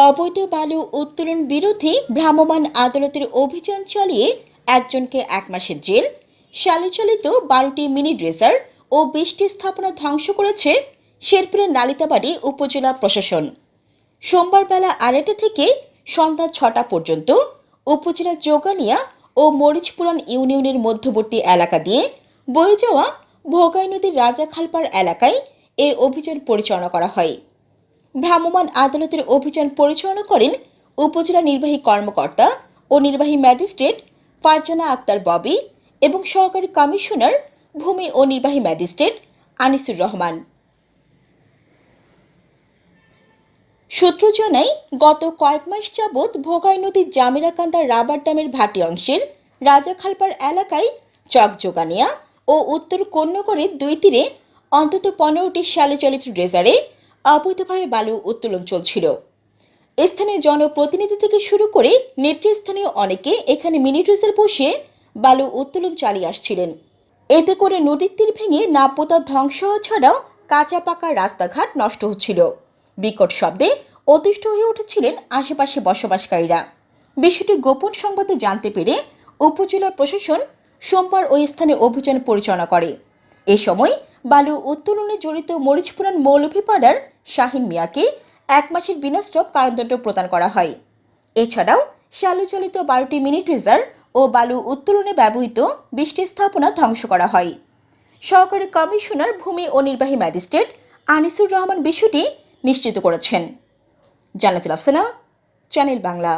অবৈধ বালু উত্তোলন বিরোধী ভ্রাম্যমাণ আদালতের অভিযান চালিয়ে একজনকে এক মাসের জেল চালিচালিত বারোটি মিনি ড্রেজার ও বিশটি স্থাপনা ধ্বংস করেছে শেরপুরের নালিতাবাড়ি উপজেলা প্রশাসন। সোমবার বেলা আড়াইটা থেকে সন্ধ্যা ছটা পর্যন্ত উপজেলা যোগানিয়া ও মরিচপুরান ইউনিয়নের মধ্যবর্তী এলাকা দিয়ে বয়ে যাওয়া ভোগাই নদীর রাজাখালপাড় এলাকায় এই অভিযান পরিচালনা করা হয়। ভ্রাম্যমাণ আদালতের অভিযান পরিচালনা করেন উপজেলা নির্বাহী কর্মকর্তা ও নির্বাহী ম্যাজিস্ট্রেট ফারজানা আক্তার ববি এবং সহকারী কমিশনার ভূমি ও নির্বাহী ম্যাজিস্ট্রেট আনিসুর রহমান। সূত্র জানায়, গত কয়েক মাস যাবৎ ভোগাই নদীর জামিরাকান্দা রাবার ড্যামের ভাটি অংশের রাজাখালপাড় এলাকায় চকজোগানিয়া ও উত্তর কন্যগড়ের দুই তীরে অন্তত পনেরোটি সালে চালিত ড্রেজারে অবৈধভাবে বালু উত্তোলন চলছিল। স্থানীয় জনপ্রতিনিধি থেকে শুরু করে নেতৃস্থানীয় অনেকে এখানে মিনি বসিয়ে বালু উত্তোলন চালিয়ে আসছিলেন। এতে করে নদীর তীর ভেঙে নাব্যতা ধ্বংস ছাড়াও কাঁচা পাকা রাস্তাঘাট নষ্ট হচ্ছিল। বিকট শব্দে অতিষ্ঠ হয়ে উঠেছিলেন আশেপাশে বসবাসকারীরা। বিষয়টি গোপন সংবাদে জানতে পেরে উপজেলার প্রশাসন সোমবার ওই স্থানে অভিযান পরিচালনা করে। এ সময় বালু উত্তোলনে জড়িত মরিচপুরান মৌলভীপাড়ার শাহিন মিয়াকে এক মাসের বিনা স্টপ কারাদণ্ড প্রদান করা হয়। এছাড়াও চালুচালিত বারোটি মিনি ট্রেজার ও বালু উত্তোলনে ব্যবহৃত বিশটি স্থাপনা ধ্বংস করা হয়। সহকারী কমিশনার ভূমি ও নির্বাহী ম্যাজিস্ট্রেট আনিসুর রহমান বিষয়টি নিশ্চিত করেছেন। জানাতুল আফসানা, চ্যানেল বাংলা।